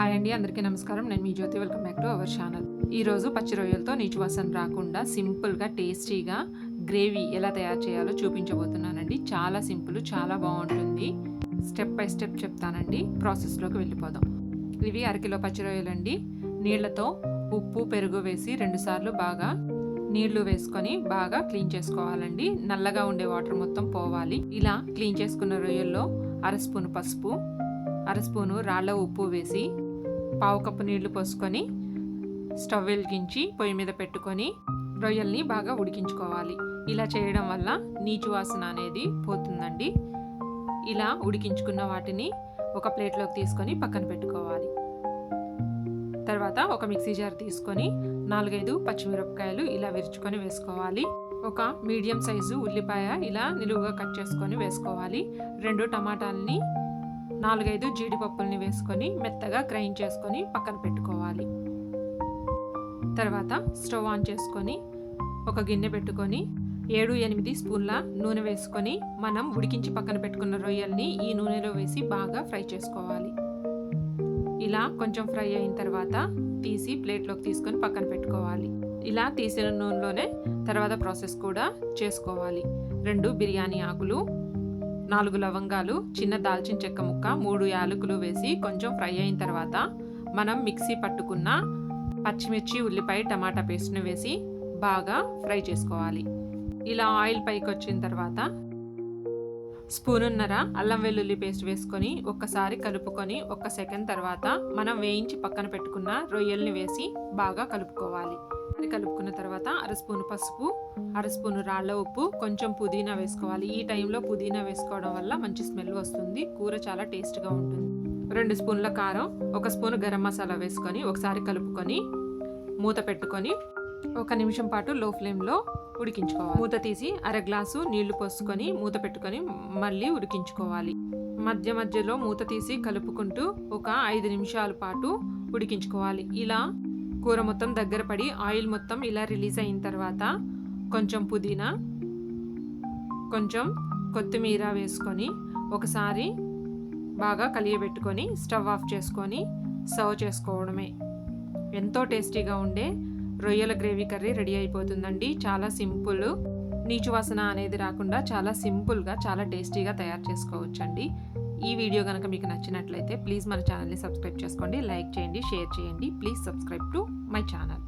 Hi అండి అందరికీ నమస్కారం. నేను మీ Jyothi. Welcome back to our channel. ఈరోజు పచ్చి రొయ్యలతో నీచు వాసన రాకుండా సింపుల్గా టేస్టీగా గ్రేవీ ఎలా తయారు చేయాలో చూపించబోతున్నానండి. చాలా సింపుల్ చాలా బాగుంటుంది. స్టెప్ బై స్టెప్ చెప్తానండి. ప్రాసెస్లోకి వెళ్ళిపోదాం. ఇవి అరకిలో పచ్చి రొయ్యలండి. నీళ్ళతో ఉప్పు పెరుగు వేసి రెండుసార్లు బాగా నీళ్ళు వేసుకొని బాగా క్లీన్ చేసుకోవాలండి. నల్లగా ఉండే వాటర్ మొత్తం పోవాలి. ఇలా క్లీన్ చేసుకున్న రొయ్యల్లో అర స్పూన్ పసుపు అర స్పూను రాళ్ళ ఉప్పు వేసి పావు కప్పు నీళ్ళు పోసుకొని స్టవ్ వెలిగించి పొయ్యి మీద పెట్టుకొని రొయ్యల్ని బాగా ఉడికించుకోవాలి. ఇలా చేయడం వల్ల నీచు వాసన అనేది పోతుందండి. ఇలా ఉడికించుకున్న వాటిని ఒక ప్లేట్లోకి తీసుకొని పక్కన పెట్టుకోవాలి. తర్వాత ఒక మిక్సీ జార్ తీసుకొని నాలుగైదు పచ్చిమిరపకాయలు ఇలా విరుచుకొని వేసుకోవాలి. ఒక మీడియం సైజు ఉల్లిపాయ ఇలా నిలువుగా కట్ చేసుకొని వేసుకోవాలి. రెండు టమాటాలని నాలుగైదు జీడిపప్పుల్ని వేసుకొని మెత్తగా గ్రైండ్ చేసుకొని పక్కన పెట్టుకోవాలి. తర్వాత స్టవ్ ఆన్ చేసుకొని ఒక గిన్నె పెట్టుకొని ఏడు ఎనిమిది స్పూన్ల నూనె వేసుకొని మనం ఉడికించి పక్కన పెట్టుకున్న రొయ్యల్ని ఈ నూనెలో వేసి బాగా ఫ్రై చేసుకోవాలి. ఇలా కొంచెం ఫ్రై అయిన తర్వాత తీసి ప్లేట్లోకి తీసుకొని పక్కన పెట్టుకోవాలి. ఇలా తీసిన నూనెలోనే తర్వాత ప్రాసెస్ కూడా చేసుకోవాలి. రెండు బిర్యానీ ఆకులు నాలుగు లవంగాలు చిన్న దాల్చిన చెక్క ముక్క మూడు యాలకులు వేసి కొంచెం ఫ్రై అయిన తర్వాత మనం మిక్సీ పట్టుకున్న పచ్చిమిర్చి ఉల్లిపాయ టమాటా పేస్ట్ని వేసి బాగా ఫ్రై చేసుకోవాలి. ఇలా ఆయిల్ పైకి వచ్చిన తర్వాత స్పూనున్నర అల్లం వెల్లుల్లి పేస్ట్ వేసుకొని ఒక్కసారి కలుపుకొని ఒక్క సెకండ్ తర్వాత మనం వేయించి పక్కన పెట్టుకున్న రొయ్యల్ని వేసి బాగా కలుపుకోవాలి. కలుపుకున్న తర్వాత అర స్పూను పసుపు అర స్పూను రాళ్ళ ఉప్పు కొంచెం పుదీనా వేసుకోవాలి. ఈ టైంలో పుదీనా వేసుకోవడం వల్ల మంచి స్మెల్ వస్తుంది. కూర చాలా టేస్ట్గా ఉంటుంది. రెండు స్పూన్ల కారం ఒక స్పూన్ గరం మసాలా వేసుకొని ఒకసారి కలుపుకొని మూత పెట్టుకొని ఒక నిమిషం పాటు లో ఫ్లేమ్లో ఉడికించుకోవాలి. మూత తీసి అర గ్లాసు నీళ్ళు పోసుకొని మూత పెట్టుకొని మళ్ళీ ఉడికించుకోవాలి. మధ్య మధ్యలో మూత తీసి కలుపుకుంటూ ఒక ఐదు నిమిషాల పాటు ఉడికించుకోవాలి. ఇలా కూర మొత్తం దగ్గర పడి ఆయిల్ మొత్తం ఇలా రిలీజ్ అయిన తర్వాత కొంచెం పుదీనా కొంచెం కొత్తిమీర వేసుకొని ఒకసారి బాగా కలియబెట్టుకొని స్టవ్ ఆఫ్ చేసుకొని సర్వ్ చేసుకోవడమే. ఎంతో టేస్టీగా ఉండే రొయ్యల గ్రేవీ కర్రీ రెడీ అయిపోతుందండి. చాలా సింపుల్. నీచు వాసన అనేది రాకుండా చాలా సింపుల్గా చాలా టేస్టీగా తయారు చేసుకోవచ్చండి. ఈ వీడియో కనుక మీకు నచ్చినట్లయితే ప్లీజ్ మన ఛానల్ని సబ్స్క్రైబ్ చేసుకోండి లైక్ చేయండి షేర్ చేయండి. Please subscribe to my channel.